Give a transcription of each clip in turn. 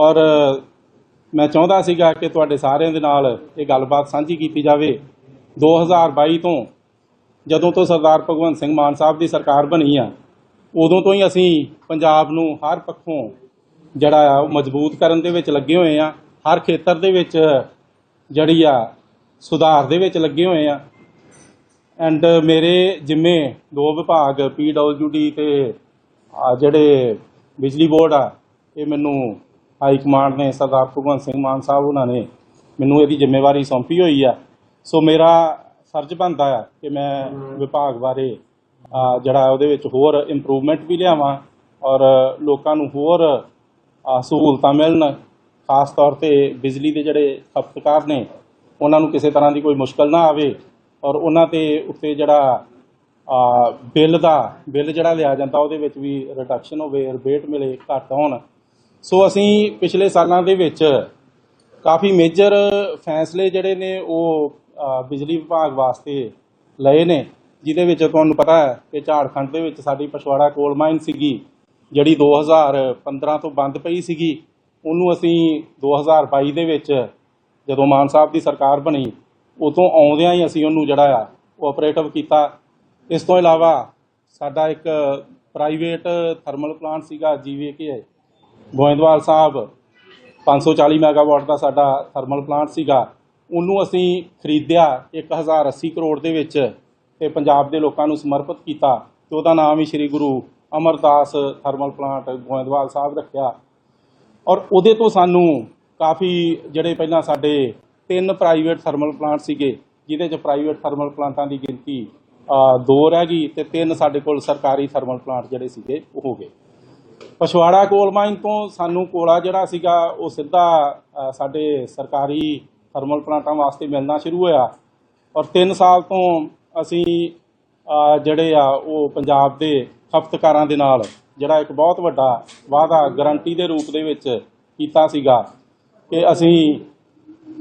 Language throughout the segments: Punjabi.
ਔਰ ਮੈਂ ਚਾਹੁੰਦਾ ਸੀਗਾ ਕਿ ਤੁਹਾਡੇ ਸਾਰਿਆਂ ਦੇ ਨਾਲ ਇਹ ਗੱਲਬਾਤ ਸਾਂਝੀ ਕੀਤੀ ਜਾਵੇ। 2022 ਤੋਂ ਜਦੋਂ ਤੋਂ ਸਰਦਾਰ ਭਗਵੰਤ ਸਿੰਘ ਮਾਨ ਸਾਹਿਬ ਦੀ ਸਰਕਾਰ ਬਣੀ ਆ, ਉਦੋਂ ਤੋਂ ਹੀ ਅਸੀਂ ਪੰਜਾਬ ਨੂੰ ਹਰ ਪੱਖੋਂ ਜਿਹੜਾ ਆ ਉਹ ਮਜ਼ਬੂਤ ਕਰਨ ਦੇ ਵਿੱਚ ਲੱਗੇ ਹੋਏ ਆ। ਹਰ ਖੇਤਰ ਦੇ ਵਿੱਚ ਜਿਹੜੀ ਆ ਸੁਧਾਰ ਦੇ ਵਿੱਚ ਲੱਗੇ ਹੋਏ ਆ। ਐਂਡ ਮੇਰੇ ਜਿੰਮੇ ਦੋ ਵਿਭਾਗ ਪੀਡਬਲਯੂਡੀ ਤੇ ਆ ਜਿਹੜੇ ਬਿਜਲੀ ਬੋਰਡ ਆ, ਇਹ ਮੈਨੂੰ ਹਾਈ ਕਮਾਂਡ ਨੇ ਸਰਦਾਰ ਭਗਵੰਤ ਸਿੰਘ ਮਾਨ ਸਾਹਿਬ ਉਹਨਾਂ ਨੇ ਮੈਨੂੰ ਇਹਦੀ ਜ਼ਿੰਮੇਵਾਰੀ ਸੌਂਪੀ ਹੋਈ ਆ। ਸੋ ਮੇਰਾ ਫਰਜ਼ ਬਣਦਾ ਆ ਕਿ ਮੈਂ ਵਿਭਾਗ ਬਾਰੇ ਜਿਹੜਾ ਉਹਦੇ ਵਿੱਚ ਹੋਰ ਇੰਪਰੂਵਮੈਂਟ ਵੀ ਲਿਆਵਾਂ ਔਰ ਲੋਕਾਂ ਨੂੰ ਹੋਰ ਸਹੂਲਤਾਂ ਮਿਲਣ ਖਾਸ ਤੌਰ ਤੇ ਬਿਜਲੀ ਦੇ ਜਿਹੜੇ ਖਪਤਕਾਰ ਨੇ ਉਹਨਾਂ ਨੂੰ ਕਿਸੇ ਤਰ੍ਹਾਂ ਦੀ ਕੋਈ ਮੁਸ਼ਕਲ ਨਾ ਆਵੇ ਔਰ ਉਹਨਾਂ ਤੇ ਉੱਤੇ ਜਿਹੜਾ ਬਿੱਲ ਦਾ ਬਿੱਲ ਜਿਹੜਾ ਲਿਆ ਜਾਂਦਾ ਉਹਦੇ ਵਿੱਚ ਵੀ ਰਿਡਕਸ਼ਨ ਹੋਵੇ ਰਿਬੇਟ ਮਿਲੇ ਘੱਟ ਹੋਣ ਸੋ ਅਸੀਂ ਪਿਛਲੇ ਸਾਲਾਂ ਦੇ ਵਿੱਚ ਕਾਫੀ ਮੇਜਰ ਫੈਸਲੇ ਜਿਹੜੇ ਨੇ ਉਹ ਬਿਜਲੀ ਵਿਭਾਗ ਵਾਸਤੇ ਲਏ ਨੇ, ਜਿਹਦੇ ਵਿੱਚ ਤੁਹਾਨੂੰ ਪਤਾ ਹੈ ਕਿ ਝਾਰਖੰਡ ਦੇ ਵਿੱਚ ਸਾਡੀ ਪਛਵਾੜਾ ਕੋਲ ਮਾਈਨ ਸੀਗੀ, ਜਿਹੜੀ 2015 ਤੋਂ ਬੰਦ ਪਈ ਸੀਗੀ। ਉਹਨੂੰ ਅਸੀਂ 2022 ਦੇ ਵਿੱਚ ਜਦੋਂ ਮਾਨ ਸਾਹਿਬ ਦੀ ਸਰਕਾਰ ਬਣੀ, ਉਦੋਂ ਆਉਂਦਿਆਂ ਹੀ ਅਸੀਂ ਉਹਨੂੰ ਜਿਹੜਾ ਆ, ਉਹ ਆਪਰੇਟਿਵ ਕੀਤਾ। ਇਸ ਤੋਂ ਇਲਾਵਾ ਸਾਡਾ ਇੱਕ ਪ੍ਰਾਈਵੇਟ ਥਰਮਲ ਪਲਾਂਟ ਸੀਗਾ ਜੀਵੀਕੇ ਗੋਇੰਦਵਾਲ ਸਾਹਿਬ 540 ਮੈਗਾਵਾਟ ਦਾ ਸਾਡਾ ਥਰਮਲ ਪਲਾਂਟ ਸੀਗਾ। ਉਹਨੂੰ ਅਸੀਂ ਖਰੀਦਿਆ 1080 ਕਰੋੜ ਦੇ ਵਿੱਚ ਤੇ ਪੰਜਾਬ ਦੇ ਲੋਕਾਂ ਨੂੰ ਸਮਰਪਿਤ ਕੀਤਾ ਤੇ ਉਹਦਾ ਨਾਮ ਹੀ ਸ੍ਰੀ ਗੁਰੂ ਅਮਰਦਾਸ ਥਰਮਲ ਪਲਾਂਟ ਗੋਇੰਦਵਾਲ ਸਾਹਿਬ ਰੱਖਿਆ। ਔਰ ਉਹਦੇ ਤੋਂ ਸਾਨੂੰ ਕਾਫੀ ਜਿਹੜੇ ਪਹਿਲਾਂ ਸਾਡੇ ਤਿੰਨ ਪ੍ਰਾਈਵੇਟ ਥਰਮਲ ਪਲਾਂਟ ਸੀਗੇ, ਜਿਹਦੇ ਚ ਪ੍ਰਾਈਵੇਟ ਥਰਮਲ ਪਲਾਂਟਾਂ ਦੀ ਗਿਣਤੀ ਦੋ ਰਹਿ ਗਈ ਤੇ ਤਿੰਨ ਸਾਡੇ ਕੋਲ ਸਰਕਾਰੀ ਥਰਮਲ ਪਲਾਂਟ ਜਿਹੜੇ ਸੀਗੇ, ਉਹ ਹੋ ਗਏ। ਪਛਵਾੜਾ ਕੋਲ ਮਾਈਨ ਤੋਂ ਸਾਨੂੰ ਕੋਲਾ ਜਿਹੜਾ ਸੀਗਾ ਉਹ ਸਿੱਧਾ ਅ, ਸਾਡੇ ਸਰਕਾਰੀ ਥਰਮਲ ਪਲਾਂਟਾਂ ਵਾਸਤੇ ਮਿਲਣਾ ਸ਼ੁਰੂ ਹੋਇਆ। ਔਰ 3 ਸਾਲ ਤੋਂ ਅਸੀਂ ਅ, ਜਿਹੜੇ ਆ ਉਹ ਪੰਜਾਬ ਦੇ ਖਪਤਕਾਰਾਂ ਦੇ ਨਾਲ ਜਿਹੜਾ ਇੱਕ ਬਹੁਤ ਵੱਡਾ ਵਾਅਦਾ ਗਾਰੰਟੀ ਦੇ ਰੂਪ ਦੇ ਵਿੱਚ ਕੀਤਾ ਸੀਗਾ ਕਿ ਅਸੀਂ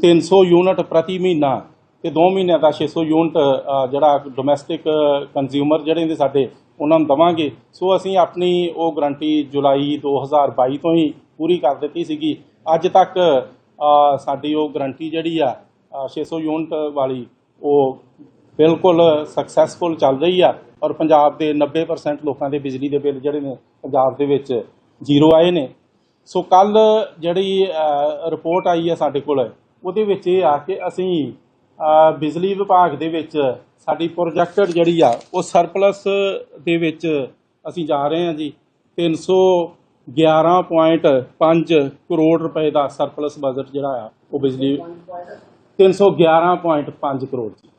300 ਯੂਨਿਟ ਪ੍ਰਤੀ ਮਹੀਨਾ ਤੇ 2 ਮਹੀਨਿਆਂ ਦਾ 600 ਯੂਨਿਟ ਅ, ਜਿਹੜਾ ਡੋਮੈਸਟਿਕ ਕੰਜ਼ਿਊਮਰ ਜਿਹੜੇ ਨੇ ਸਾਡੇ ਉਹਨਾਂ ਨੂੰ ਦਵਾਂਗੇ। ਸੋ ਅਸੀਂ ਆਪਣੀ ਉਹ ਗਰੰਟੀ ਜੁਲਾਈ 2022 ਤੋਂ ਹੀ ਪੂਰੀ ਕਰ ਦਿੱਤੀ ਸੀਗੀ। ਅੱਜ ਤੱਕ ਸਾਡੀ ਉਹ ਗਰੰਟੀ ਜਿਹੜੀ ਆ ਅ, 600 ਯੂਨਿਟ ਵਾਲੀ ਉਹ ਬਿਲਕੁਲ ਸਕਸੈਸਫੁਲ ਚੱਲ ਰਹੀ ਆ ਔਰ ਪੰਜਾਬ ਦੇ 90% ਲੋਕਾਂ ਦੇ ਬਿਜਲੀ ਦੇ ਬਿੱਲ ਜਿਹੜੇ ਨੇ ਪੰਜਾਬ ਦੇ ਵਿੱਚ ਜ਼ੀਰੋ ਆਏ ਨੇ। ਸੋ ਕੱਲ ਜਿਹੜੀ ਰਿਪੋਰਟ ਆਈ ਹੈ ਸਾਡੇ ਕੋਲ ਉਹਦੇ ਵਿੱਚ ਇਹ ਆ ਕਿ ਅਸੀਂ ਬਿਜਲੀ ਵਿਭਾਗ ਦੇ ਵਿੱਚ ਸਾਡੀ ਪ੍ਰੋਜੈਕਟਡ ਜਿਹੜੀ ਆ, ਉਹ ਸਰਪਲਸ ਦੇ ਵਿੱਚ ਅਸੀਂ ਜਾ ਰਹੇ ਹਾਂ ਜੀ। 311.5 ਕਰੋੜ ਰੁਪਏ ਦਾ ਸਰਪਲਸ ਬਜਟ ਜਿਹੜਾ ਆ, ਉਹ ਬਿਜਲੀ 311.5 ਕਰੋੜ ਜੀ।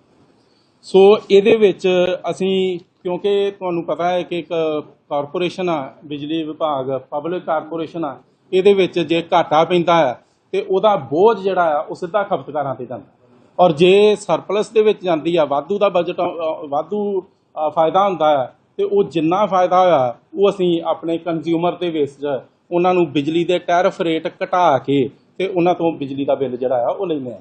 ਸੋ ਇਹਦੇ ਵਿੱਚ ਅਸੀਂ, ਕਿਉਂਕਿ ਤੁਹਾਨੂੰ ਪਤਾ ਹੈ ਕਿ ਇੱਕ ਕਾਰਪੋਰੇਸ਼ਨ ਆ, ਬਿਜਲੀ ਵਿਭਾਗ, ਪਬਲਿਕ ਕਾਰਪੋਰੇਸ਼ਨ ਆ, ਇਹਦੇ ਵਿੱਚ ਜੇ ਘਾਟਾ ਪੈਂਦਾ ਹੈ ਤੇ ਉਹਦਾ ਬੋਝ ਜਿਹੜਾ ਆ, ਉਹ ਸਿੱਧਾ ਖਪਤਕਾਰਾਂ ਤੇ ਜਾਂਦਾ। ਔਰ ਜੇ ਸਰਪਲਸ ਦੇ ਵਿੱਚ ਜਾਂਦੀ ਆ ਵਾਧੂ ਦਾ ਬਜਟ ਵਾਧੂ ਫਾਇਦਾ ਹੁੰਦਾ ਹੈ ਤੇ ਉਹ ਜਿੰਨਾ ਫਾਇਦਾ ਹੋਇਆ ਉਹ ਅਸੀਂ ਆਪਣੇ ਕੰਜ਼ਿਊਮਰ ਦੇ ਵੇਸ ਉਹਨਾਂ ਨੂੰ ਬਿਜਲੀ ਦੇ ਟੈਰਿਫ ਰੇਟ ਘਟਾ ਕੇ ਤੇ ਉਹਨਾਂ ਤੋਂ ਬਿਜਲੀ ਦਾ ਬਿੱਲ ਜਿਹੜਾ ਆ ਉਹ ਲੈਂਦੇ ਆ।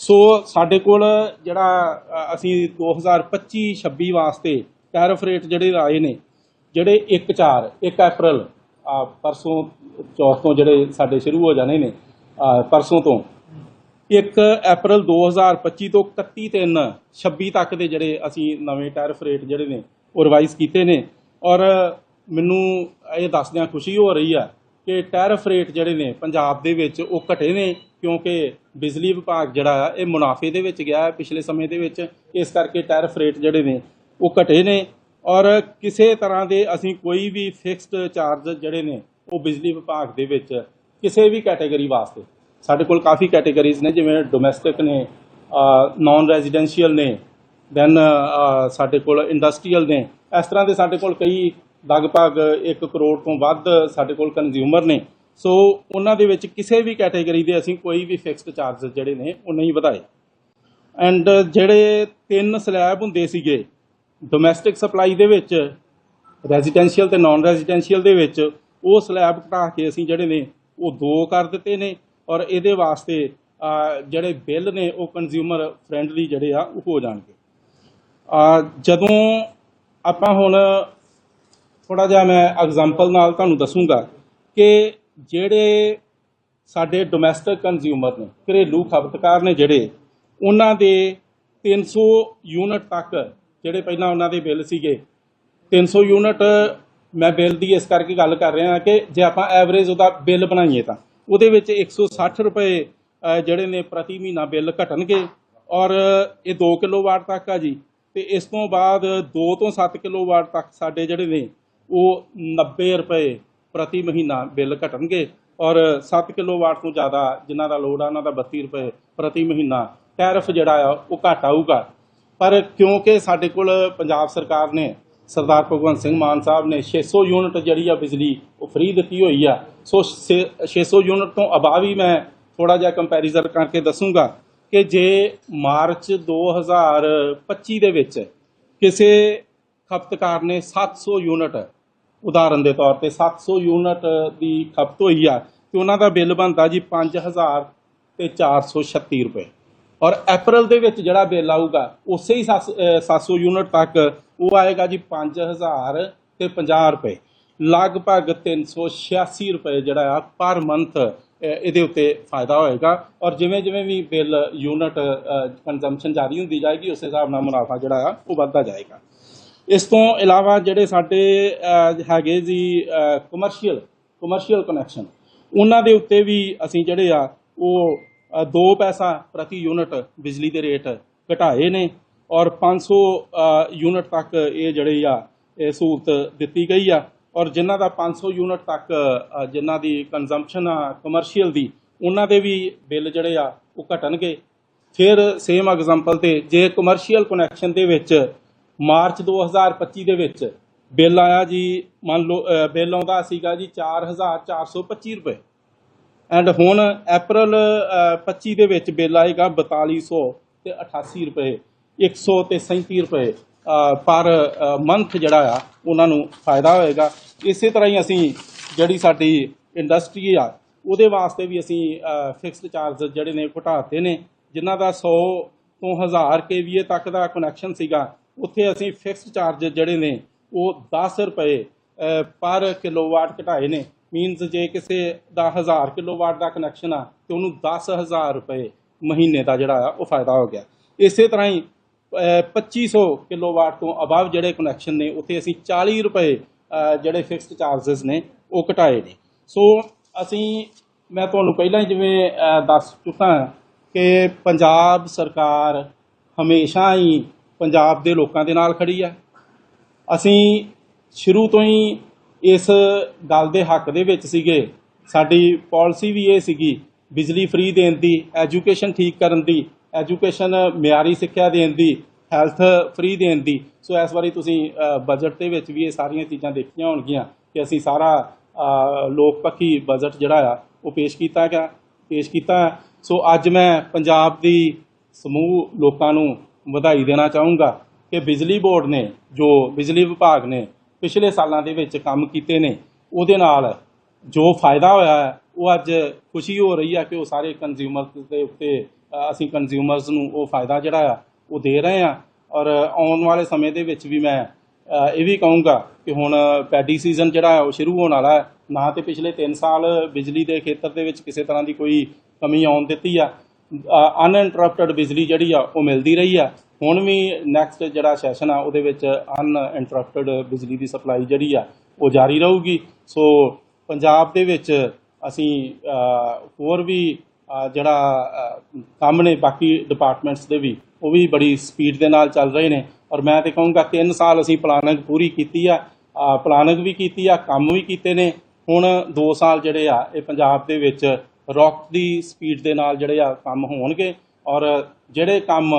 ਸੋ ਸਾਡੇ ਕੋਲ ਜਿਹੜਾ ਅ, ਅਸੀਂ 2025-26 ਵਾਸਤੇ ਟੈਰਿਫ ਰੇਟ ਜਿਹੜੇ ਆਏ ਨੇ ਜਿਹੜੇ 1-4 1 ਅਪ੍ਰੈਲ ਪਰਸੋਂ ਚੌਥ ਤੋਂ ਜਿਹੜੇ ਸਾਡੇ ਸ਼ੁਰੂ ਹੋ ਜਾਣੇ ਨੇ ਪਰਸੋਂ ਤੋਂ 1 ਅਪ੍ਰੈਲ 2025 ਤੋਂ 31 3 26 ਤੱਕ ਦੇ ਜਿਹੜੇ ਅਸੀਂ ਨਵੇਂ ਟੈਰਿਫ ਰੇਟ ਜਿਹੜੇ ਨੇ, ਉਹ ਰਿਵਾਈਜ਼ ਕੀਤੇ ਨੇ। ਔਰ ਮੈਨੂੰ ਇਹ ਦੱਸਦਿਆਂ ਖੁਸ਼ੀ ਹੋ ਰਹੀ ਹੈ ਕਿ ਟੈਰਿਫ ਰੇਟ ਜਿਹੜੇ ਨੇ ਪੰਜਾਬ ਦੇ ਵਿੱਚ ਉਹ ਘਟੇ ਨੇ, ਕਿਉਂਕਿ ਬਿਜਲੀ ਵਿਭਾਗ ਜਿਹੜਾ ਆ, ਇਹ ਮੁਨਾਫੇ ਦੇ ਵਿੱਚ ਗਿਆ ਪਿਛਲੇ ਸਮੇਂ ਦੇ ਵਿੱਚ। ਇਸ ਕਰਕੇ ਟੈਰਿਫ ਰੇਟ ਜਿਹੜੇ ਨੇ ਉਹ ਘਟੇ ਨੇ। ਔਰ ਕਿਸੇ ਤਰ੍ਹਾਂ ਦੇ ਅਸੀਂ ਕੋਈ ਵੀ ਫਿਕਸਡ ਚਾਰਜ ਜਿਹੜੇ ਨੇ ਉਹ ਬਿਜਲੀ ਵਿਭਾਗ ਦੇ ਵਿੱਚ ਕਿਸੇ ਵੀ ਕੈਟਾਗਰੀ ਵਾਸਤੇ ਸਾਡੇ ਕੋਲ ਕਾਫੀ ਕੈਟਾਗਰੀਜ਼ ਨੇ, ਜਿਵੇਂ ਡੋਮੈਸਟਿਕ ਨੇ ਨਾਨ ਰੈਜ਼ੀਡੈਂਸ਼ੀਅਲ ਨੇ ਦੈਨ ਸਾਡੇ ਕੋਲ ਇੰਡਸਟਰੀਅਲ ਨੇ। ਇਸ ਤਰ੍ਹਾਂ ਦੇ ਸਾਡੇ ਕੋਲ ਕਈ ਲਗਭਗ 1 ਕਰੋੜ ਤੋਂ ਵੱਧ ਸਾਡੇ ਕੋਲ ਕੰਜ਼ਿਊਮਰ ਨੇ। ਸੋ ਉਹਨਾਂ ਦੇ ਵਿੱਚ ਕਿਸੇ ਵੀ ਕੈਟਾਗਰੀ ਦੇ ਅਸੀਂ ਕੋਈ ਵੀ ਫਿਕਸਡ ਚਾਰजेस ਜਿਹੜੇ ਨੇ, ਉਹ ਨਹੀਂ ਵਧਾਏ। ਐਂਡ ਜਿਹੜੇ ਤਿੰਨ ਸਲੈਬ ਹੁੰਦੇ ਸੀਗੇ ਡੋਮੈਸਟਿਕ ਸਪਲਾਈ ਦੇ ਵਿੱਚ ਰੈਜ਼ੀਡੈਂਸ਼ੀਅਲ ਤੇ ਨਾਨ ਰੈਜ਼ੀਡੈਂਸ਼ੀਅਲ ਦੇ ਵਿੱਚ, ਉਹ ਸਲੈਬ ਘਟਾ ਕੇ ਅਸੀਂ ਜਿਹੜੇ ਨੇ, ਉਹ ਦੋ ਕਰ ਦਿੱਤੇ ਨੇ। ਔਰ ਇਹਦੇ ਵਾਸਤੇ ਜਿਹੜੇ ਬਿੱਲ ਨੇ ਉਹ ਕੰਜ਼ਿਊਮਰ ਫ੍ਰੈਂਡਲੀ ਜਿਹੜੇ ਆ ਉਹ ਹੋ ਜਾਣਗੇ। ਅਹ, ਜਦੋਂ ਆਪਾਂ ਹੁਣ ਥੋੜਾ ਜਿਹਾ ਮੈਂ ਐਗਜ਼ਾਮਪਲ ਨਾਲ ਤੁਹਾਨੂੰ ਦੱਸੂਗਾ ਕਿ ਜਿਹੜੇ ਸਾਡੇ ਡੋਮੈਸਟਿਕ ਕੰਜ਼ਿਊਮਰ ਨੇ ਘਰੇਲੂ ਖਪਤਕਾਰ ਨੇ ਜਿਹੜੇ ਉਹਨਾਂ ਦੇ 300 ਯੂਨਿਟ ਤੱਕ ਜਿਹੜੇ ਪਹਿਲਾਂ ਉਹਨਾਂ ਦੇ ਬਿੱਲ ਸੀਗੇ 300 ਯੂਨਿਟ ਮੈਂ ਬਿੱਲ ਦੀ ਇਸ ਕਰਕੇ ਗੱਲ ਕਰ ਰਿਹਾ ਕਿ ਜੇ ਆਪਾਂ ਐਵਰੇਜ ਉਹਦਾ ਬਿੱਲ ਬਣਾਈਏ ਤਾਂ। ਉਹਦੇ ਵਿੱਚ 160 ਰੁਪਏ ਜਿਹੜੇ ਨੇ ਪ੍ਰਤੀ ਮਹੀਨਾ ਬਿੱਲ ਘਟਣਗੇ। ਔਰ ਇਹ 2 ਕਿਲੋਵਾਟ ਤੱਕ ਆ ਜੀ। ਤੇ ਇਸ ਤੋਂ ਬਾਅਦ 2 ਤੋਂ 7 ਕਿਲੋਵਾਟ ਤੱਕ ਸਾਡੇ ਜਿਹੜੇ ਨੇ, ਉਹ 90 ਰੁਪਏ ਪ੍ਰਤੀ ਮਹੀਨਾ ਬਿੱਲ ਘਟਣਗੇ। ਔਰ 7 ਕਿਲੋਵਾਟ ਤੋਂ ਜ਼ਿਆਦਾ ਜਿਨ੍ਹਾਂ ਦਾ ਲੋਡ ਆ, ਉਹਨਾਂ ਦਾ 32 ਰੁਪਏ ਪ੍ਰਤੀ ਮਹੀਨਾ ਟੈਰਿਫ ਜਿਹੜਾ ਆ, ਉਹ ਘਟ ਆਊਗਾ। ਪਰ ਕਿਉਂਕਿ ਸਾਡੇ ਕੋਲ ਪੰਜਾਬ ਸਰਕਾਰ ਨੇ ਸਰਦਾਰ ਭਗਵੰਤ ਸਿੰਘ ਮਾਨ ਸਾਹਿਬ ਨੇ 600 ਯੂਨਿਟ ਜਿਹੜੀ ਆ ਬਿਜਲੀ ਉਹ ਫ੍ਰੀ ਦਿੱਤੀ ਹੋਈ ਆ। ਸੋ ਛੇ- 600 ਯੂਨਿਟ ਤੋਂ ਅਬਾਵ ਹੀ ਮੈਂ ਥੋੜਾ ਜਿਹਾ ਕੰਪੈਰੀਜ਼ਨ ਕਰਕੇ ਦੱਸੂਗਾ ਕਿ ਜੇ ਮਾਰਚ 2025 ਦੇ ਵਿੱਚ ਕਿਸੇ ਖਪਤਕਾਰ ਨੇ 700 ਯੂਨਿਟ, ਉਦਾਹਰਨ ਦੇ ਤੌਰ ਤੇ 700 ਯੂਨਿਟ ਦੀ ਖਪਤ ਹੋਈ ਆ ਤੇ ਉਹਨਾਂ ਦਾ ਬਿੱਲ ਬਣਦਾ ਜੀ 5000 ਤੇ 436 ਰੁਪਏ। ਔਰ ਅਪ੍ਰੈਲ ਦੇ ਵਿੱਚ ਜਿਹੜਾ ਬਿੱਲ ਆਊਗਾ, ਉਸੇ ਹੀ ਸੱਤ- ਅਹ 700 ਯੂਨਿਟ ਤੱਕ ਉਹ ਆਏਗਾ ਜੀ 5000 ਤੇ 50 ਰੁਪਏ। ਲਗਭਗ 386 ਰੁਪਏ ਜਿਹੜਾ ਆ ਪਰ ਮੰਥ ਇਹਦੇ ਉੱਤੇ ਫਾਇਦਾ ਹੋਏਗਾ। ਔਰ ਜਿਵੇਂ ਜਿਵੇਂ ਵੀ ਬਿੱਲ, ਯੂਨਿਟ ਕੰਜ਼ੰਪਸ਼ਨ ਜਾਰੀ ਹੁੰਦੀ ਜਾਏਗੀ, ਉਸ ਹਿਸਾਬ ਨਾਲ ਮੁਨਾਫਾ ਜਿਹੜਾ ਆ ਉਹ ਵੱਧਦਾ ਜਾਏਗਾ। ਇਸ ਤੋਂ ਇਲਾਵਾ ਜਿਹੜੇ ਸਾਡੇ ਹੈਗੇ ਜੀ ਕਮਰਸ਼ੀਅਲ ਕਮਰਸ਼ੀਅਲ ਕਨੈਕਸ਼ਨ ਉਹਨਾਂ ਦੇ ਉੱਤੇ ਵੀ ਅਸੀਂ ਜਿਹੜੇ ਆ, ਉਹ 2 ਪੈਸਾ ਪ੍ਰਤੀ ਯੂਨਿਟ ਬਿਜਲੀ ਦੇ ਰੇਟ ਘਟਾਏ ਨੇ। ਔਰ 500 ਅਹ, ਯੂਨਿਟ ਤੱਕ ਇਹ ਜਿਹੜੇ ਆ ਇਹ ਸਹੂਲਤ ਦਿੱਤੀ ਗਈ ਆ। ਔਰ ਜਿਨ੍ਹਾਂ ਦਾ 500 ਯੂਨਿਟ ਤੱਕ ਅਹ, ਜਿਨ੍ਹਾਂ ਦੀ ਕੰਜ਼ੰਪਸ਼ਨ ਆ ਕਮਰਸ਼ੀਅਲ ਦੀ ਉਹਨਾਂ ਦੇ ਵੀ ਬਿੱਲ ਜਿਹੜੇ ਆ ਉਹ ਘਟਣਗੇ। ਫਿਰ ਸੇਮ ਐਗਜ਼ਾਮਪਲ ਤੇ ਜੇ ਕਮਰਸ਼ੀਅਲ ਕਨੈਕਸ਼ਨ ਦੇ ਵਿੱਚ ਮਾਰਚ 2025 ਦੇ ਵਿੱਚ ਬਿੱਲ ਆਇਆ ਜੀ ਮੰਨ ਲਓ ਬਿੱਲ ਆਉਂਦਾ ਸੀਗਾ ਜੀ 4425 ਰੁਪਏ। ਐਂਡ ਹੁਣ ਅਪ੍ਰੈਲ ਅਹ, 25 ਦੇ ਵਿੱਚ ਬਿੱਲ ਆਏਗਾ 4200 ਤੇ 88 ਰੁਪਏ। 100 ਤੇ 37 ਰੁਪਏ ਪਰ ਮੰਥ ਜਿਹੜਾ ਆ ਉਹਨਾਂ ਨੂੰ ਫਾਇਦਾ ਹੋਏਗਾ। ਇਸੇ ਤਰ੍ਹਾਂ ਹੀ ਅਸੀਂ ਜਿਹੜੀ ਸਾਡੀ ਇੰਡਸਟਰੀ ਆ ਉਹਦੇ ਵਾਸਤੇ ਵੀ ਅਸੀਂ ਫਿਕਸਡ ਚਾਰਜ ਜਿਹੜੇ ਨੇ ਘਟਾਤੇ ਨੇ ਜਿਨ੍ਹਾਂ ਦਾ 100 ਤੋਂ 1000 kVA ਤੱਕ ਦਾ ਕਨੈਕਸ਼ਨ ਸੀਗਾ ਉੱਥੇ ਅਸੀਂ ਫਿਕਸਡ ਚਾਰਜ ਜਿਹੜੇ ਨੇ ਉਹ 10 ਰੁਪਏ ਅਹ, ਪਰ ਕਿਲੋਵਾਟ ਘਟਾਏ ਨੇ। ਮੀਨਸ ਜੇ ਕਿਸੇ ਦਾ 1000 ਕਿਲੋਵਾਟ ਦਾ ਕਨੈਕਸ਼ਨ ਆ ਤੇ ਉਹਨੂੰ 10000 ਰੁਪਏ ਮਹੀਨੇ ਦਾ ਜਿਹੜਾ ਆ ਉਹ ਫਾਇਦਾ ਹੋ ਗਿਆ। ਇਸੇ ਤਰ੍ਹਾਂ ਹੀ 2500 ਕਿਲੋਵਾਟ ਤੋਂ ਅਬਵ ਜਿਹੜੇ ਕਨੈਕਸ਼ਨ ਨੇ, ਉੱਥੇ ਅਸੀਂ 40 ਰੁਪਏ ਜਿਹੜੇ ਫਿਕਸਡ ਚਾਰजेस ਨੇ, ਉਹ ਘਟਾਏ ਨੇ। ਸੋ ਅਸੀਂ, ਮੈਂ ਤੁਹਾਨੂੰ ਪਹਿਲਾਂ ਹੀ ਜਿਵੇਂ ਦੱਸ ਚੁੱਕਾ ਕਿ ਪੰਜਾਬ ਸਰਕਾਰ ਹਮੇਸ਼ਾ ਹੀ ਪੰਜਾਬ ਦੇ ਲੋਕਾਂ ਦੇ ਨਾਲ ਖੜੀ ਆ। ਅਸੀਂ ਸ਼ੁਰੂ ਤੋਂ ਹੀ ਇਸ ਗੱਲ ਦੇ ਹੱਕ ਦੇ ਵਿੱਚ ਸੀਗੇ। ਸਾਡੀ ਪਾਲਿਸੀ ਵੀ ਇਹ ਸੀਗੀ, ਬਿਜਲੀ ਫ੍ਰੀ ਦੇਣ ਦੀ ਐਜੂਕੇਸ਼ਨ ਠੀਕ ਕਰਨ ਦੀ ਐਜੂਕੇਸ਼ਨ ਮਿਆਰੀ ਸਿੱਖਿਆ ਦੇਣ ਦੀ, ਹੈਲਥ ਫ੍ਰੀ ਦੇਣ ਦੀ ਸੋ ਇਸ ਵਾਰੀ ਤੁਸੀਂ ਬਜਟ ਦੇ ਵਿੱਚ ਵੀ ਇਹ ਸਾਰੀਆਂ ਚੀਜ਼ਾਂ ਦੇਖੀਆਂ ਹੋਣਗੀਆਂ ਕਿ ਅਸੀਂ ਸਾਰਾ ਲੋਕ ਪੱਖੀ ਬਜਟ ਜਿਹੜਾ ਆ, ਉਹ ਪੇਸ਼ ਕੀਤਾ ਗਿਆ ਪੇਸ਼ ਕੀਤਾ ਹੈ। ਸੋ ਅੱਜ ਮੈਂ ਪੰਜਾਬ ਦੀ ਸਮੂਹ ਲੋਕਾਂ ਨੂੰ ਵਧਾਈ ਦੇਣਾ ਚਾਹੂੰਗਾ ਕਿ ਬਿਜਲੀ ਬੋਰਡ ਨੇ, ਜੋ ਬਿਜਲੀ ਵਿਭਾਗ ਨੇ, ਪਿਛਲੇ ਸਾਲਾਂ ਦੇ ਵਿੱਚ ਕੰਮ ਕੀਤੇ ਨੇ, ਉਹਦੇ ਨਾਲ ਜੋ ਫਾਇਦਾ ਹੋਇਆ ਹੈ, ਉਹ ਅੱਜ ਖੁਸ਼ੀ ਹੋ ਰਹੀ ਹੈ ਕਿ ਉਹ ਸਾਰੇ ਕੰਜ਼ਿਊਮਰ ਦੇ ਉੱਤੇ ਅਸੀਂ ਕੰਜ਼ਿਊਮਰਸ ਨੂੰ ਉਹ ਫਾਇਦਾ ਜਿਹੜਾ ਆ, ਉਹ ਦੇ ਰਹੇ ਆ। ਔਰ ਆਉਣ ਵਾਲੇ ਸਮੇਂ ਦੇ ਵਿੱਚ ਵੀ ਮੈਂ ਇਹ ਵੀ ਕਹੂੰਗਾ ਕਿ ਹੁਣ ਪੈਡੀ ਸੀਜ਼ਨ ਜਿਹੜਾ ਹੈ ਉਹ ਸ਼ੁਰੂ ਹੋਣ ਵਾਲਾ ਹੈ। ਨਾ ਤੇ ਪਿਛਲੇ 3 ਸਾਲ ਬਿਜਲੀ ਦੇ ਖੇਤਰ ਦੇ ਵਿੱਚ ਕਿਸੇ ਤਰ੍ਹਾਂ ਦੀ ਕੋਈ ਕਮੀ ਆਉਣ ਦਿੱਤੀ ਆ। ਅਨਇੰਟਰਪਟਡ ਬਿਜਲੀ ਜਿਹੜੀ ਆ, ਉਹ ਮਿਲਦੀ ਰਹੀ ਆ। ਹੁਣ ਵੀ ਨੈਕਸਟ ਜਿਹੜਾ ਸੈਸ਼ਨ ਆ, ਉਹਦੇ ਵਿੱਚ ਅਨਇੰਟਰਪਟਡ ਬਿਜਲੀ ਦੀ ਸਪਲਾਈ ਜਿਹੜੀ ਆ, ਉਹ ਜਾਰੀ ਰਹੂਗੀ। ਸੋ ਪੰਜਾਬ ਦੇ ਵਿੱਚ ਅਸੀਂ ਹੋਰ ਵੀ ਜਿਹੜਾ ਕੰਮ ਨੇ ਬਾਕੀ ਡਿਪਾਰਟਮੈਂਟਸ ਦੇ ਵੀ, ਉਹ ਵੀ ਬੜੀ ਸਪੀਡ ਦੇ ਨਾਲ ਚੱਲ ਰਹੇ ਨੇ। ਔਰ ਮੈਂ ਤੇ ਕਹੂੰਗਾ 3 ਸਾਲ ਅਸੀਂ ਪਲਾਨਿੰਗ ਪੂਰੀ ਕੀਤੀ ਆ ਪਲਾਨਿੰਗ ਵੀ ਕੀਤੀ ਆ, ਕੰਮ ਵੀ ਕੀਤੇ ਨੇ। ਹੁਣ 2 ਸਾਲ ਜਿਹੜੇ ਆ, ਇਹ ਪੰਜਾਬ ਦੇ ਵਿੱਚ ਰੌਕ ਦੀ ਸਪੀਡ ਦੇ ਨਾਲ ਜਿਹੜੇ ਆ ਕੰਮ ਹੋਣਗੇ। ਔਰ ਜਿਹੜੇ ਕੰਮ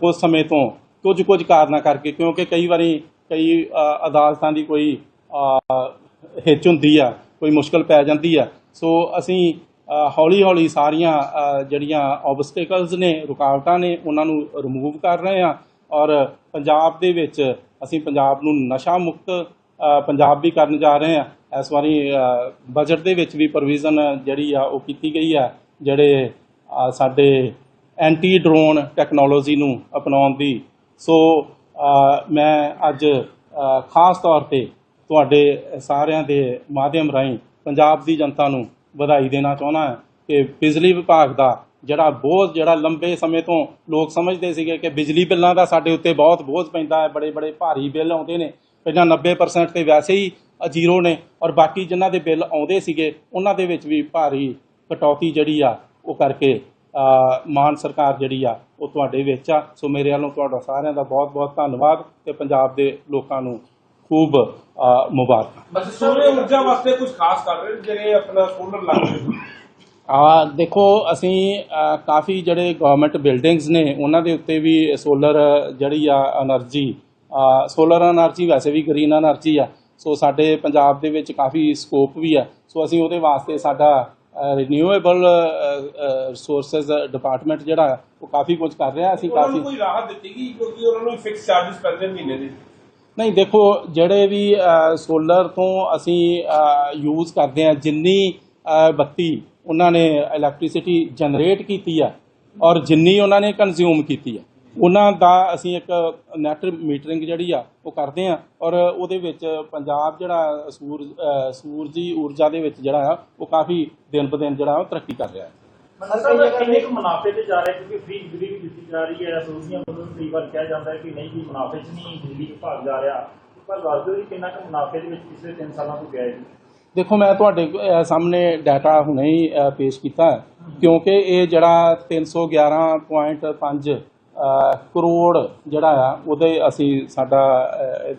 ਕੁਝ ਸਮੇਂ ਤੋਂ ਕੁਝ ਕੁਝ ਕਾਰਨਾਂ ਕਰਕੇ, ਕਿਉਂਕਿ ਕਈ ਵਾਰੀ ਕਈ ਅਦਾਲਤਾਂ ਦੀ ਕੋਈ ਹਿੱਚ ਹੁੰਦੀ ਆ, ਕੋਈ ਮੁਸ਼ਕਲ ਪੈ ਜਾਂਦੀ ਆ। ਸੋ ਅਸੀਂ ਹੌਲੀ ਹੌਲੀ ਸਾਰੀਆਂ ਜਿਹੜੀਆਂ ਆਬਸਟੈਕਲਸ ਨੇ, ਰੁਕਾਵਟਾਂ ਨੇ, ਉਹਨਾਂ ਨੂੰ ਰਿਮੂਵ ਕਰ ਰਹੇ ਆ ਔਰ ਪੰਜਾਬ ਦੇ ਵਿੱਚ ਅਸੀਂ ਪੰਜਾਬ ਨੂੰ ਨਸ਼ਾ ਮੁਕਤ ਪੰਜਾਬ ਵੀ ਕਰਨ ਜਾ ਰਹੇ ਆ ਇਸ ਵਾਰੀ ਬਜਟ ਦੇ ਵਿੱਚ ਵੀ ਪ੍ਰੋਵੀਜ਼ਨ ਜਿਹੜੀ ਆ, ਉਹ ਕੀਤੀ ਗਈ ਆ, ਜਿਹੜੇ ਸਾਡੇ ਐਂਟੀ ਡਰੋਨ ਟੈਕਨੋਲੋਜੀ ਨੂੰ ਅਪਣਾਉਣ ਦੀ। ਸੋ ਮੈਂ ਅੱਜ ਖਾਸ ਤੌਰ ਤੇ ਤੁਹਾਡੇ ਸਾਰਿਆਂ ਦੇ ਮਾਧਿਅਮ ਰਾਹੀਂ ਪੰਜਾਬ ਦੀ ਜਨਤਾ ਨੂੰ ਵਧਾਈ ਦੇਣਾ ਚਾਹੁੰਦਾ ਹਾਂ ਕਿ ਬਿਜਲੀ ਵਿਭਾਗ ਦਾ ਜਿਹੜਾ ਬੋਝ ਜਿਹੜਾ ਲੰਬੇ ਸਮੇਂ ਤੋਂ ਲੋਕ ਸਮਝਦੇ ਸੀਗੇ ਕਿ ਬਿਜਲੀ ਬਿੱਲਾਂ ਦਾ ਸਾਡੇ ਉੱਤੇ ਬਹੁਤ ਬੋਝ ਪੈਂਦਾ ਹੈ ਬੜੇ ਬੜੇ ਭਾਰੀ ਬਿੱਲ ਆਉਂਦੇ ਨੇ। ਪਹਿਲਾਂ 90% ਤੇ ਵੈਸੇ ਹੀ ਜ਼ੀਰੋ ਨੇ ਔਰ ਬਾਕੀ ਜਿਨ੍ਹਾਂ ਦੇ ਬਿੱਲ ਆਉਂਦੇ ਸੀਗੇ ਉਹਨਾਂ ਦੇ ਵਿੱਚ ਵੀ ਭਾਰੀ ਕਟੌਤੀ ਜਿਹੜੀ ਆ ਉਹ ਕਰਕੇ ਅ, ਮਾਨ ਸਰਕਾਰ ਜਿਹੜੀ ਆ ਉਹ ਤੁਹਾਡੇ ਵਿੱਚ ਆ। ਸੋ ਮੇਰੇ ਵੱਲੋਂ ਤੁਹਾਡਾ ਸਾਰਿਆਂ ਦਾ ਬਹੁਤ ਬਹੁਤ ਧੰਨਵਾਦ ਤੇ ਪੰਜਾਬ ਦੇ ਲੋਕਾਂ ਨੂੰ ਖੂਬ ਮੁਬਾਰਕ। ਸੋਲਰ ਊਰਜਾ ਵਾਸਤੇ ਕੁਝ ਖਾਸ ਕਰ ਰਹੇ ਜਿਹੜੇ ਆਪਣਾ ਸੋਲਰ ਲੱਗ ਆ ਦੇਖੋ ਅਸੀਂ ਕਾਫੀ ਜਿਹੜੇ ਗਵਰਨਮੈਂਟ ਬਿਲਡਿੰਗਸ ਨੇ ਉਹਨਾਂ ਦੇ ਉੱਤੇ ਵੀ ਸੋਲਰ ਜਿਹੜੀ ਆ એનર્ਜੀ ਸੋਲਰ એનર્ਜੀ ਵੈਸੇ ਵੀ ਗ੍ਰੀਨ એનર્ਜੀ ਆ। ਸੋ ਸਾਡੇ ਪੰਜਾਬ ਦੇ ਵਿੱਚ ਕਾਫੀ ਸਕੋਪ ਵੀ ਆ। ਸੋ ਅਸੀਂ ਉਹਦੇ ਵਾਸਤੇ ਸਾਡਾ ਰੀਨਿਊਏਬਲ ਰਿਸੋਰਸਸ ਡਿਪਾਰਟਮੈਂਟ ਜਿਹੜਾ ਉਹ ਕਾਫੀ ਕੁਝ ਕਰ ਰਿਹਾ। ਅਸੀਂ ਕਾਫੀ ਕੋਈ ਰਾਹਤ ਦਿੱਤੀ ਗਈ ਕਿਉਂਕਿ ਉਹਨਾਂ ਨੂੰ ਫਿਕਸ ਚਾਰजेस ਪੈਂਦੇ ਮਹੀਨੇ ਦੇ। ਨਹੀਂ, ਦੇਖੋ, ਜਿਹੜੇ ਵੀ ਸੋਲਰ ਤੋਂ ਅਸੀਂ ਯੂਜ਼ ਕਰਦੇ ਆ ਜਿੰਨੀ ਬੱਤੀ ਉਹਨਾਂ ਨੇ ਇਲੈਕਟ੍ਰਿਸਿਟੀ ਜਨਰੇਟ ਕੀਤੀ ਆ ਔਰ ਜਿੰਨੀ ਉਹਨਾਂ ਨੇ ਕੰਜ਼ਿਊਮ ਕੀਤੀ ਆ, ਉਹਨਾਂ ਦਾ ਅਸੀਂ ਇੱਕ ਨੈਟ ਮੀਟਰਿੰਗ ਜਿਹੜੀ ਆ, ਉਹ ਕਰਦੇ ਆ ਔਰ ਉਹਦੇ ਵਿੱਚ ਪੰਜਾਬ ਜਿਹੜਾ ਸੂਰਜ ਸੂਰਜੀ ਊਰਜਾ ਦੇ ਵਿੱਚ ਜਿਹੜਾ ਆ, ਉਹ ਕਾਫੀ ਦਿਨ ਬ ਦਿਨ ਜਿਹੜਾ ਉਹ ਤਰੱਕੀ ਕਰ ਰਿਹਾ ਹੈ। ਮਤਲਬ ਕਿੰਨੇ ਕੁ ਮੁਨਾਫੇ ਤੇ ਜਾ ਰਿਹਾ ਕਿਉਂਕਿ ਫ੍ਰੀ ਬਿਜਲੀ ਵੀ ਦਿੱਤੀ ਜਾ ਰਹੀ ਹੈ। ਸੋਚੀਆਂ ਵੱਲੋਂ ਕਈ ਵਾਰ ਕਿਹਾ ਜਾਂਦਾ ਹੈ ਕਿ ਨਹੀਂ ਜੀ ਮੁਨਾਫੇ 'ਚ ਨਹੀਂ ਬਿਜਲੀ ਵਿਭਾਗ ਜਾ ਰਿਹਾ। ਪਰ ਦੱਸ ਦਿਓ ਜੀ ਕਿੰਨਾ ਕੁ ਮੁਨਾਫੇ ਦੇ ਵਿੱਚ ਪਿਛਲੇ 3 ਸਾਲਾਂ ਤੋਂ ਗਿਆ ਹੈ ਜੀ? ਦੇਖੋ ਮੈਂ ਤੁਹਾਡੇ ਸਾਹਮਣੇ ਡਾਟਾ ਹੁਣੇ ਹੀ ਪੇਸ਼ ਕੀਤਾ ਕਿਉਂਕਿ ਇਹ ਜਿਹੜਾ 311.5 ਅਹ, ਕਰੋੜ ਜਿਹੜਾ ਆ ਉਹਦੇ ਅਸੀਂ ਸਾਡਾ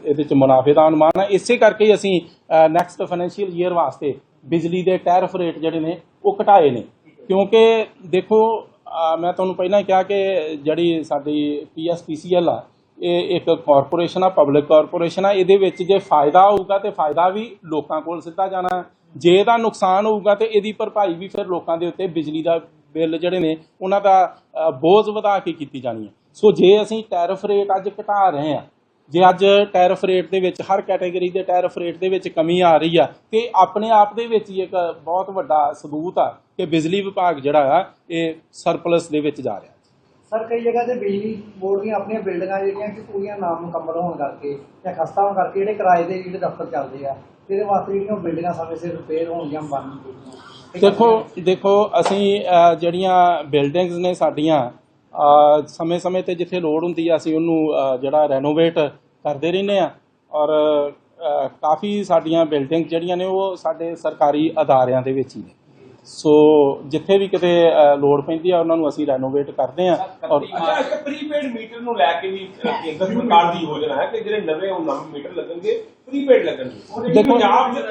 ਇਹਦੇ ਚ ਮੁਨਾਫੇ ਦਾ ਅਨੁਮਾਨ ਹੈ। ਇਸੇ ਕਰਕੇ ਹੀ ਅਸੀਂ ਨੈਕਸਟ ਫਾਈਨੈਂਸ਼ੀਅਲ ਈਅਰ ਵਾਸਤੇ ਬਿਜਲੀ ਦੇ ਟੈਰਿਫ ਰੇਟ ਜਿਹੜੇ ਨੇ ਉਹ ਘਟਾਏ ਨੇ। ਕਿਉਂਕਿ ਦੇਖੋ ਮੈਂ ਤੁਹਾਨੂੰ ਪਹਿਲਾਂ ਕਿਹਾ ਕਿ ਜਿਹੜੀ ਸਾਡੀ ਪੀਐਸਪੀਸੀਐਲ ਆ, ਇਹ ਇੱਕ ਕਾਰਪੋਰੇਸ਼ਨ ਆ ਪਬਲਿਕ ਕਾਰਪੋਰੇਸ਼ਨ ਆ, ਇਹਦੇ ਵਿੱਚ ਜੇ ਫਾਇਦਾ ਹੋਊਗਾ ਤੇ ਫਾਇਦਾ ਵੀ ਲੋਕਾਂ ਕੋਲ ਸਿੱਧਾ ਜਾਣਾ ਜੇ ਇਹਦਾ ਨੁਕਸਾਨ ਹੋਊਗਾ ਤੇ ਇਹਦੀ ਭਰਪਾਈ ਵੀ ਫਿਰ ਲੋਕਾਂ ਦੇ ਉੱਤੇ ਬਿਜਲੀ ਦਾ ਬਿੱਲ ਜਿਹੜੇ ਨੇ, ਉਹਨਾਂ ਦਾ ਬੋਝ ਵਧਾ ਕੇ ਕੀਤੀ ਜਾਣੀ ਹੈ। ਸੋ ਜੇ ਅਸੀਂ ਟੈਰਿਫ ਰੇਟ ਅੱਜ ਘਟਾ ਰਹੇ ਹਾਂ ਜੇ ਅੱਜ ਟੈਰਿਫ ਰੇਟ ਦੇ ਵਿੱਚ ਹਰ ਕੈਟਾਗਰੀ ਦੇ ਟੈਰਿਫ ਰੇਟ ਦੇ ਵਿੱਚ ਕਮੀ ਆ ਰਹੀ ਆ ਤੇ ਆਪਣੇ ਆਪ ਦੇ ਵਿੱਚ ਹੀ ਇੱਕ ਬਹੁਤ ਵੱਡਾ ਸਬੂਤ ਆ ਕਿ ਬਿਜਲੀ ਵਿਭਾਗ ਜਿਹੜਾ ਆ ਇਹ ਸਰਪਲਸ ਦੇ ਵਿੱਚ ਜਾ ਰਿਹਾ। ਸਰ ਕਈ ਜਗ੍ਹਾ ਤੇ ਬਿਜਲੀ ਬੋਰਡ ਦੀਆਂ ਆਪਣੀਆਂ ਬਿਲਡਿੰਗਾਂ ਜਿਹੜੀਆਂ ਕਿ ਪੂਰੀਆਂ ਨਾਮ ਮੁਕੰਮਲ ਹੋਣ ਕਰਕੇ ਜਾਂ ਖਸਤਾ ਹੋਣ ਕਰਕੇ ਜਿਹੜੇ ਕਿਰਾਏ ਦੇ ਜਿਹੜੇ ਦਫ਼ਤਰ ਚੱਲਦੇ ਆ ਇਹਦੇ ਵਾਸਤੇ ਜਿਹੜੀਆਂ ਬਿਲਡਿੰਗਾਂ ਸਮੇਂ ਸਿਰ ਰਿਪੇਅਰ ਹੋਣਗੀਆਂ ਬੰਦ ਹੋਣਗੀਆਂ ਦੇਖੋ ਦੇਖੋ ਅਸੀਂ ਜਿਹੜੀਆਂ ਬਿਲਡਿੰਗਸ ਨੇ ਸਾਡੀਆਂ ਸਮੇਂ-ਸਮੇਂ ਤੇ ਜਿੱਥੇ ਲੋੜ ਹੁੰਦੀ ਆ ਅਸੀਂ ਉਹਨੂੰ ਜਿਹੜਾ ਰੈਨੋਵੇਟ ਕਰਦੇ ਰਹਿੰਦੇ ਆ। ਔਰ ਕਾਫੀ ਸਾਡੀਆਂ ਬਿਲਡਿੰਗ ਜਿਹੜੀਆਂ ਨੇ ਉਹ ਸਾਡੇ ਸਰਕਾਰੀ ਅਦਾਰਿਆਂ ਦੇ ਵਿੱਚ ਹੀ ਨੇ। ਸੋ ਜਿੱਥੇ ਵੀ ਕਿਤੇ ਲੋੜ ਪੈਂਦੀ ਆ ਉਹਨਾਂ ਨੂੰ ਅਸੀਂ ਰੈਨੋਵੇਟ ਕਰਦੇ ਆ। ਔਰ ਅੱਛਾ ਇੱਕ ਪ੍ਰੀਪੇਡ ਮੀਟਰ ਨੂੰ ਲੈ ਕੇ ਵੀ ਕੇਂਦਰ ਸਰਕਾਰ ਦੀ ਯੋਜਨਾ ਹੈ ਕਿ ਜਿਹੜੇ ਨਵੇਂ ਉਹ ਨਵੇਂ ਮੀਟਰ ਲੱਗਣਗੇ ਪ੍ਰੀਪੇਡ ਲੱਗਣਗੇ। ਦੇਖੋ- ਪੰਜਾਬ ਦੇ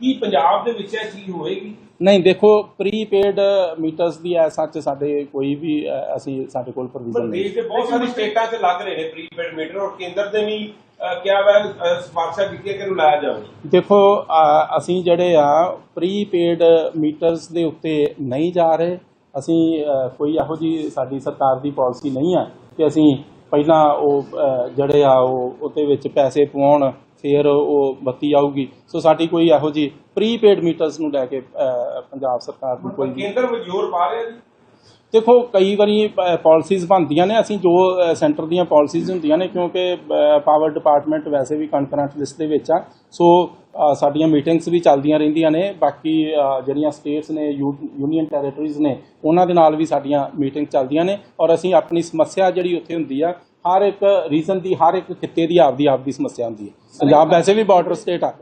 ਕੀ ਪੰਜਾਬ ਦੇ ਵਿੱਚ ਇਹ ਚੀਜ਼ ਹੋਏਗੀ? ਨਹੀਂ ਦੇਖੋ ਪ੍ਰੀਪੇਡ ਮੀਟਰਸ ਦੀ ਐ ਸੱਚ ਸਾਡੇ ਕੋਈ ਵੀ ਅਹ, ਅਸੀਂ ਸਾਡੇ ਕੋਲ ਪਰ ਪ੍ਰੋਵੀਜ਼ਨ ਨਹੀਂ। ਦੇਸ਼ ਦੇ ਬਹੁਤ ਸਾਰੀ ਸਟੇਟਾਂ 'ਚ ਲੱਗ ਰਹੇ ਨੇ ਪ੍ਰੀਪੇਡ ਮੀਟਰ ਔਰ ਕੇਂਦਰ ਦੇ ਵੀ ਅ, ਕਿਹਾ ਸਿਫਾਰਸ਼ਾਂ ਕੀਤੀਆਂ ਕਿ ਇਹਨੂੰ ਲਾਇਆ ਜਾਵੇ। ਦੇਖੋ ਅ, ਅਸੀਂ ਜਿਹੜੇ ਆ ਪ੍ਰੀਪੇਡ ਮੀਟਰਸ ਦੇ ਉੱਤੇ ਨਹੀਂ ਜਾ ਰਹੇ। ਅਸੀਂ ਅ, ਕੋਈ ਇਹੋ ਜੀ ਸਾਡੀ ਸਰਕਾਰ ਦੀ ਪਾਲਿਸੀ ਨਹੀਂ ਆ ਕਿ ਅਸੀਂ ਪਹਿਲਾਂ ਉਹ ਅ, ਜਿਹੜੇ ਆ ਉਹ ਉਹਦੇ ਵਿੱਚ ਪੈਸੇ ਪਵਾਉਣ ਫਿਰ ਉਹ ਬੱਤੀ ਆਊਗੀ। ਸੋ ਸਾਡੀ ਕੋਈ ਇਹੋ ਜੀ ਪ੍ਰੀਪੇਡ ਮੀਟਰਸ ਨੂੰ ਲੈ ਕੇ ਪੰਜਾਬ ਸਰਕਾਰ ਦੀ ਕੋਈ ਕੇਂਦਰ ਵਿੱਚ ਜ਼ੋਰ ਪਾ ਰਿਹਾ ਜੀ? ਦੇਖੋ ਕਈ ਵਾਰੀ ਪਾਲਿਸੀਜ਼ ਬਣਦੀਆਂ ਨੇ। ਅਸੀਂ ਜੋ ਸੈਂਟਰ ਦੀਆਂ ਪਾਲਿਸੀਜ਼ ਹੁੰਦੀਆਂ ਨੇ ਕਿਉਂਕਿ ਪਾਵਰ ਡਿਪਾਰਟਮੈਂਟ ਵੈਸੇ ਵੀ ਕਨਫਰੈਂਸ ਲਿਸਟ ਦੇ ਵਿੱਚ ਆ। ਸੋ ਸਾਡੀਆਂ ਮੀਟਿੰਗਸ ਵੀ ਚੱਲਦੀਆਂ ਰਹਿੰਦੀਆਂ ਨੇ। ਬਾਕੀ ਜਿਹੜੀਆਂ ਸਟੇਟਸ ਨੇ ਯੂਨੀਅਨ ਟੈਰੀਟਰੀਜ਼ ਨੇ ਉਹਨਾਂ ਦੇ ਨਾਲ ਵੀ ਸਾਡੀਆਂ ਮੀਟਿੰਗ ਚੱਲਦੀਆਂ ਨੇ। ਔਰ ਅਸੀਂ ਆਪਣੀ ਸਮੱਸਿਆ ਜਿਹੜੀ ਉੱਥੇ ਹੁੰਦੀ ਆ ਹਰ ਇੱਕ ਰੀਜ਼ਨ ਦੀ, ਹਰ ਇੱਕ ਖਿੱਤੇ ਦੀ ਆਪਦੀ ਆਪਦੀ ਸਮੱਸਿਆ ਹੁੰਦੀ ਹੈ। ਪੰਜਾਬ ਵੈਸੇ ਵੀ ਬਾਰਡਰ ਸਟੇਟ ਆ।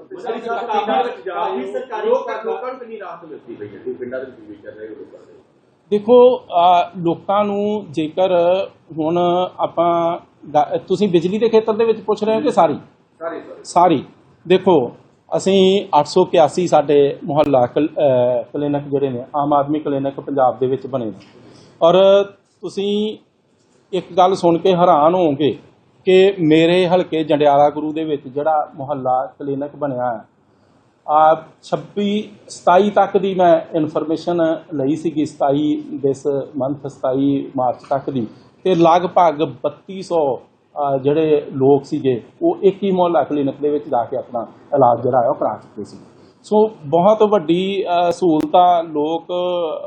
ਦੇਖੋ ਲੋਕਾਂ ਨੂੰ ਜੇਕਰ ਹੁਣ ਆਪਾਂ ਤੁਸੀਂ ਬਿਜਲੀ ਦੇ ਖੇਤਰ ਦੇ ਵਿੱਚ ਪੁੱਛ ਰਹੇ ਹੋ ਕਿ ਸਾਰੀ? ਸਾਰੀ। ਦੇਖੋ, ਅਸੀਂ 881 ਸਾਡੇ ਮੁਹੱਲਾ ਕਲ- ਕਲੀਨਿਕ ਜਿਹੜੇ ਨੇ, ਆਮ ਆਦਮੀ ਕਲੀਨਿਕ ਪੰਜਾਬ ਦੇ ਵਿੱਚ ਬਣੇ ਨੇ। ਔਰ ਤੁਸੀਂ ਇੱਕ ਗੱਲ ਸੁਣ ਕੇ ਹੈਰਾਨ ਹੋਵੋਗੇ ਕਿ ਮੇਰੇ ਹਲਕੇ ਜੰਡਿਆਲਾ ਗੁਰੂ ਦੇ ਵਿੱਚ ਜਿਹੜਾ ਮੁਹੱਲਾ ਕਲੀਨਿਕ ਬਣਿਆ ਹੈ ਆ 26 27 ਤੱਕ ਦੀ ਮੈਂ ਇਨਫੋਰਮੇਸ਼ਨ ਲਈ ਸੀਗੀ 27 ਦਿਸ ਮੰਥ 27 ਮਾਰਚ ਤੱਕ ਦੀ। ਤੇ ਲਗਭਗ 3200 ਅ, ਜਿਹੜੇ ਲੋਕ ਸੀਗੇ ਉਹ ਇੱਕ ਹੀ ਮੁਹੱਲਾ ਕਲੀਨਿਕ ਦੇ ਵਿੱਚ ਜਾ ਕੇ ਆਪਣਾ ਇਲਾਜ ਜਿਹੜਾ ਹੈ ਉਹ ਕਰਾ ਚੁੱਕੇ ਸੀ। ਸੋ ਬਹੁਤ ਵੱਡੀ ਅ, ਸਹੂਲਤਾਂ ਲੋਕ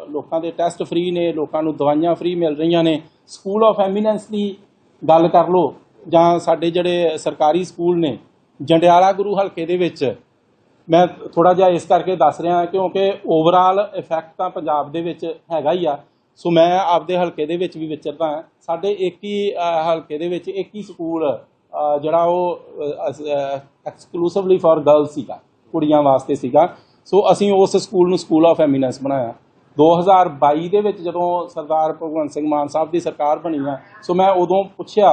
ਲੋਕਾਂ ਦੇ ਟੈਸਟ ਫ੍ਰੀ ਨੇ ਲੋਕਾਂ ਨੂੰ ਦਵਾਈਆਂ ਫ੍ਰੀ ਮਿਲ ਰਹੀਆਂ ਨੇ। ਸਕੂਲ ਆਫ ਐਮੀਨੈਂਸ ਦੀ ਗੱਲ ਕਰ ਲਓ, ਜਾਂ ਸਾਡੇ ਜਿਹੜੇ ਸਰਕਾਰੀ ਸਕੂਲ ਨੇ, ਜੰਡਿਆਲਾ ਗੁਰੂ ਹਲਕੇ ਦੇ ਵਿੱਚ, ਮੈਂ ਥੋੜਾ ਜਿਹਾ ਇਸ ਕਰਕੇ ਦੱਸ ਰਿਹਾ ਕਿਉਂਕਿ ਓਵਰਆਲ ਇਫੈਕਟ ਤਾਂ ਪੰਜਾਬ ਦੇ ਵਿੱਚ ਹੈਗਾ ਹੀ ਆ। ਸੋ ਮੈਂ ਆਪਦੇ ਹਲਕੇ ਦੇ ਵਿੱਚ ਵੀ ਵਿਚਰਦਾ ਹਾਂ। ਸਾਡੇ ਇੱਕ ਹੀ ਹਲਕੇ ਦੇ ਵਿੱਚ ਇੱਕ ਹੀ ਸਕੂਲ ਜਿਹੜਾ ਉਹ ਐਕਸਕਲੂਸਿਵਲੀ ਫॉर ਗਰਲਸ ਸੀਗਾ, ਕੁੜੀਆਂ ਵਾਸਤੇ ਸੀਗਾ। ਸੋ ਅਸੀਂ ਉਸ ਸਕੂਲ ਨੂੰ ਸਕੂਲ ਆਫ ਐਮੀਨੈਂਸ ਬਣਾਇਆ। 2022 ਦੇ ਵਿੱਚ ਜਦੋਂ ਸਰਦਾਰ ਭਗਵੰਤ ਸਿੰਘ ਮਾਨ ਸਾਹਿਬ ਦੀ ਸਰਕਾਰ ਬਣੀ ਆ, ਸੋ ਮੈਂ ਉਦੋਂ ਪੁੱਛਿਆ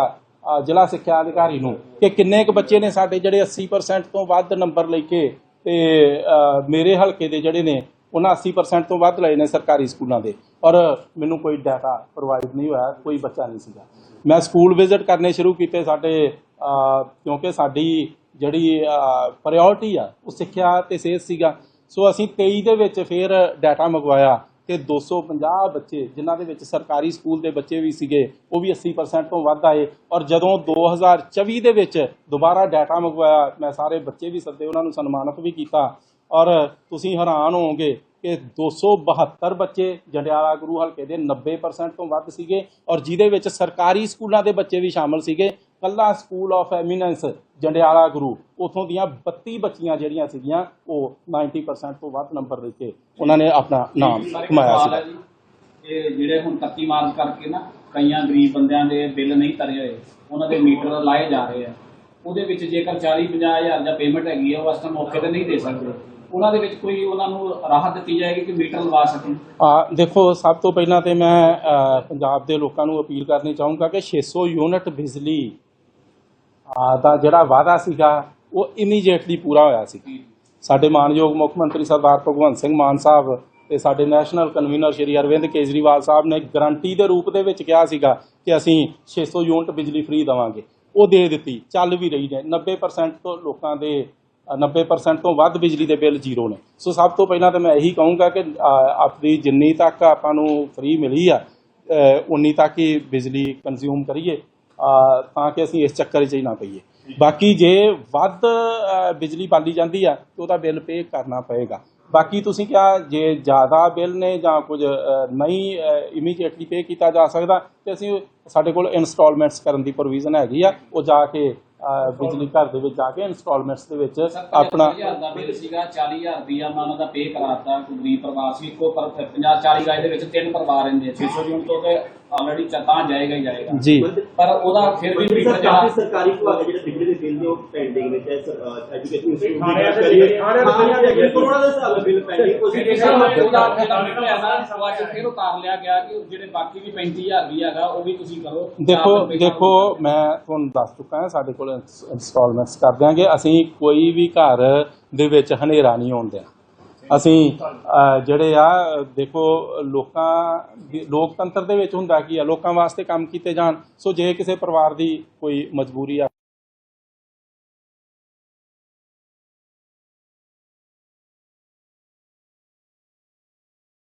ਜ਼ਿਲ੍ਹਾ ਸਿੱਖਿਆ ਅਧਿਕਾਰੀ ਨੂੰ ਕਿ ਕਿੰਨੇ ਕੁ ਬੱਚੇ ਨੇ ਸਾਡੇ ਜਿਹੜੇ 80% ਤੋਂ ਵੱਧ ਨੰਬਰ ਲੈ ਕੇ ਤੇ ਮੇਰੇ ਹਲਕੇ ਦੇ ਜਿਹੜੇ ਨੇ, ਉਹਨਾਂ 80% ਤੋਂ ਵੱਧ ਲਏ ਨੇ ਸਰਕਾਰੀ ਸਕੂਲਾਂ ਦੇ। ਔਰ ਮੈਨੂੰ ਕੋਈ ਡਾਟਾ ਪ੍ਰੋਵਾਈਡ ਨਹੀਂ ਹੋਇਆ, ਕੋਈ ਬੱਚਾ ਨਹੀਂ ਸੀਗਾ। ਮੈਂ ਸਕੂਲ ਵਿਜ਼ਿਟ ਕਰਨੇ ਸ਼ੁਰੂ ਕੀਤੇ ਸਾਡੇ ਕਿਉਂਕਿ ਸਾਡੀ ਜਿਹੜੀ ਪ੍ਰਾਇੋਰਟੀ ਆ, ਉਹ ਸਿੱਖਿਆ ਤੇ ਸਿਹਤ ਸੀਗਾ। ਸੋ ਅਸੀਂ 23 ਦੇ ਵਿੱਚ ਫਿਰ ਡਾਟਾ ਮੰਗਵਾਇਆ। ਕਿ 250 ਬੱਚੇ ਜਿਨ੍ਹਾਂ ਦੇ ਵਿੱਚ ਸਰਕਾਰੀ ਸਕੂਲ ਦੇ ਬੱਚੇ ਵੀ ਸੀਗੇ, ਉਹ ਵੀ 80% ਤੋਂ ਵੱਧ ਆਏ। ਔਰ ਜਦੋਂ 2024 ਦੇ ਵਿੱਚ ਦੁਬਾਰਾ ਡਾਟਾ ਮੰਗਵਾਇਆ, ਮੈਂ ਸਾਰੇ ਬੱਚੇ ਵੀ ਸੱਦੇ, ਉਹਨਾਂ ਨੂੰ ਸਨਮਾਨਿਤ ਵੀ ਕੀਤਾ। ਔਰ ਤੁਸੀਂ ਹੈਰਾਨ ਹੋਵੋਗੇ ਕਿ 272 ਬੱਚੇ ਜੰਡਿਆਲਾ ਗੁਰੂ ਹਲਕੇ ਦੇ 90% ਤੋਂ ਵੱਧ ਸੀਗੇ, ਔਰ ਜਿਹਦੇ ਵਿੱਚ ਸਰਕਾਰੀ ਸਕੂਲਾਂ ਦੇ ਬੱਚੇ ਵੀ ਸ਼ਾਮਲ ਸੀਗੇ ਕੱਲਾ school of eminence Jandiala Guru ਉਥੋਂ ਦੀਆਂ 32 ਬੱਚੀਆਂ ਜਿਹੜੀਆਂ ਸੀਗੀਆਂ ਉਹ 90% ਤੋਂ ਵੱਧ ਨੰਬਰ ਲੈ ਕੇ ਉਹਨਾਂ ਨੇ ਆਪਣਾ ਨਾਮ ਕਮਾਇਆ ਸੀ ਇਹ ਜਿਹੜੇ ਹੁਣ 31 ਮਾਰਚ ਕਰਕੇ ਨਾ ਕਈਆਂ ਗਰੀਬ ਬੰਦਿਆਂ ਦੇ ਬਿੱਲ ਨਹੀਂ ਤਰੇ ਹੋਏ ਉਹਨਾਂ ਦੇ ਮੀਟਰ ਲਾਏ ਜਾ ਰਹੇ ਆ ਉਹਦੇ ਵਿੱਚ ਜੇਕਰ 40 50 ਹਜ਼ਾਰ ਦਾ ਪੇਮੈਂਟ ਹੈਗੀ ਆ ਉਹ ਟਾਈਮ ਮੌਕੇ ਤੇ ਨਹੀਂ ਦੇ ਸਕਦੇ। ਉਹਨਾਂ ਦੇ ਵਿੱਚ ਕੋਈ ਉਹਨਾਂ ਨੂੰ ਰਾਹਤ ਦਿੱਤੀ ਜਾਏਗੀ ਕਿ ਮੀਟਰ ਲਵਾ ਸਕਣ? ਆ ਦੇਖੋ ਸਭ ਤੋਂ ਪਹਿਲਾਂ ਤੇ ਮੈਂ ਪੰਜਾਬ ਦੇ ਲੋਕਾਂ ਨੂੰ ਅਪੀਲ ਕਰਨੀ ਚਾਹੂੰਗਾ ਕਿ 600 ਯੂਨਿਟ ਬਿਜਲੀ ਦਾ ਜਿਹੜਾ ਵਾਅਦਾ ਸੀਗਾ ਉਹ ਇਮੀਡੀਏਟਲੀ ਪੂਰਾ ਹੋਇਆ ਸੀ। ਸਾਡੇ ਮਾਨਯੋਗ ਮੁੱਖ ਮੰਤਰੀ ਸਰਦਾਰ ਭਗਵੰਤ ਸਿੰਘ ਮਾਨ ਸਾਹਿਬ ਤੇ ਸਾਡੇ ਨੈਸ਼ਨਲ ਕਨਵੀਨਰ ਸ਼੍ਰੀ ਅਰਵਿੰਦ ਕੇਜਰੀਵਾਲ ਸਾਹਿਬ ਨੇ ਗਰੰਟੀ ਦੇ ਰੂਪ ਦੇ ਵਿੱਚ ਕਿਹਾ ਸੀਗਾ ਕਿ ਅਸੀਂ 600 ਯੂਨਿਟ ਬਿਜਲੀ ਫ੍ਰੀ ਦੇਵਾਂਗੇ। ਉਹ ਦੇ ਦਿੱਤੀ ਚੱਲ ਵੀ ਰਹੀ ਨੇ। 90% ਤੋਂ ਲੋਕਾਂ ਦੇ ਅ, 90% ਤੋਂ ਵੱਧ ਬਿਜਲੀ ਦੇ ਬਿੱਲ ਜ਼ੀਰੋ ਨੇ। ਸੋ ਸਭ ਤੋਂ ਪਹਿਲਾਂ ਤਾਂ ਮੈਂ ਇਹੀ ਕਹੂੰਗਾ ਕਿ ਆਪਣੀ ਜਿੰਨੀ ਤੱਕ ਆਪਾਂ ਨੂੰ ਫ੍ਰੀ ਮਿਲੀ ਆ ਉਨੀ ਤੱਕ ਹੀ ਬਿਜਲੀ ਕੰਜ਼ਿਊਮ ਕਰੀਏ। ਤਾਂ ਕਿ ਅਸੀਂ ਇਸ ਚੱਕਰ 'ਚ ਹੀ ਨਾ ਪਈਏ। ਬਾਕੀ ਜੇ ਵੱਧ ਬਿਜਲੀ ਬਾਲੀ ਜਾਂਦੀ ਆ, ਤੇ ਉਹਦਾ ਬਿੱਲ ਪੇ ਕਰਨਾ ਪਏਗਾ। ਬਾਕੀ ਤੁਸੀਂ ਕਿਹਾ ਜੇ ਜ਼ਿਆਦਾ ਬਿੱਲ ਨੇ ਜਾਂ ਕੁਝ ਨਹੀਂ ਇਮੀਡੀਏਟਲੀ ਪੇ ਕੀਤਾ ਜਾ ਸਕਦਾ, ਤੇ ਅਸੀਂ ਸਾਡੇ ਕੋਲ ਇਨਸਟਾਲਮੈਂਟਸ ਕਰਨ ਦੀ ਪ੍ਰੋਵੀਜ਼ਨ ਹੈਗੀ ਆ, ਉਹ ਜਾ ਕੇ ਬਿਜਲੀ ਘਰ ਦੇ ਵਿੱਚ ਜਾ ਕੇ ਇਨਸਟਾਲਮੈਂਟਸ ਦੇ ਵਿੱਚ ਆਪਣਾ 75000 ਦਾ ਬਿੱਲ ਸੀਗਾ 40000 ਰੁਪਇਆ ਮੈਂ ਉਹਨਾਂ ਦਾ ਪੇ ਕਰਾਤਾ ਗਰੀਬ ਪਰਿਵਾਰ ਸੀ ਇੱਕੋ ਪਰ 50 40 ਗਾਇ ਦੇ ਵਿੱਚ ਤਿੰਨ ਪਰਿਵਾਰ ਰਹਿੰਦੇ ਆ 600 ਯੂਨਿਟ ਤੋਂ ਤੇ ਆਲਰੇਡੀ ਤਾਂ ਜਾਏਗਾ ਹੀ ਜਾਏਗਾ। ਜੀ। ਪਰ ਉਹਦਾ ਫਿਰ ਵੀ ਸਰਕਾਰੀ ਵਿਭਾਗ ਜਿਹੜੇ ਜੋ ਪੈਂਡਿੰਗ ਵਿੱਚ ਹੈ ਐਜੂਕੇਸ਼ਨ ਇੰਸਟੀਟਿਊਟ ਦੀ ਦੇ ਕਰੀਏ। ਦੇ ਦੇ ਕਰੋੜਾਂ ਦੇ ਹਿਸਾਬ ਨਾਲ ਬਿੱਲ ਪੈਂਡਿੰਗ ਕਿਸੇ ਸਰ ਨੂੰ ਉਹਦਾ ਜਿਹੜਾ ਮੀਟਰ ਹੈ ਨਾ ਸਵਾਚ ਫਿਰ ਉਤਾਰ ਲਿਆ ਗਿਆ ਕਿ ਜਿਹੜੇ ਬਾਕੀ ਵੀ 35000 ਵੀ ਹੈਗਾ ਉਹ ਵੀ ਤੁਸੀਂ ਕਰੋ। ਦੇਖੋ ਦਾ ਦੇਖੋ ਮੈਂ ਤੁਹਾਨੂੰ ਦੱਸ ਚੁੱਕਾ ਹਾਂ ਸਾਡੇ ਕੋਲ ਇੰਸਟਾਲਮੈਂਟਸ ਕਰ ਦਿਆਂਗੇ। ਅਸੀਂ ਕੋਈ ਵੀ ਘਰ ਦੇ ਵਿੱਚ ਹਨੇਰਾ ਨਹੀਂ ਆਉਣ ਦੇਣਾ। ਅਸੀਂ ਜਿਹੜੇ ਆ ਦੇਖੋ ਲੋਕਾਂ ਦੀ- ਲੋਕਤੰਤਰ ਦੇ ਵਿੱਚ ਹੁੰਦਾ ਕੀ ਆ ਲੋਕਾਂ ਵਾਸਤੇ ਕੰਮ ਕੀਤੇ ਜਾਣ। ਸੋ ਜੇ ਕਿਸੇ ਪਰਿਵਾਰ ਦੀ ਕੋਈ ਮਜਬੂਰੀ ਆ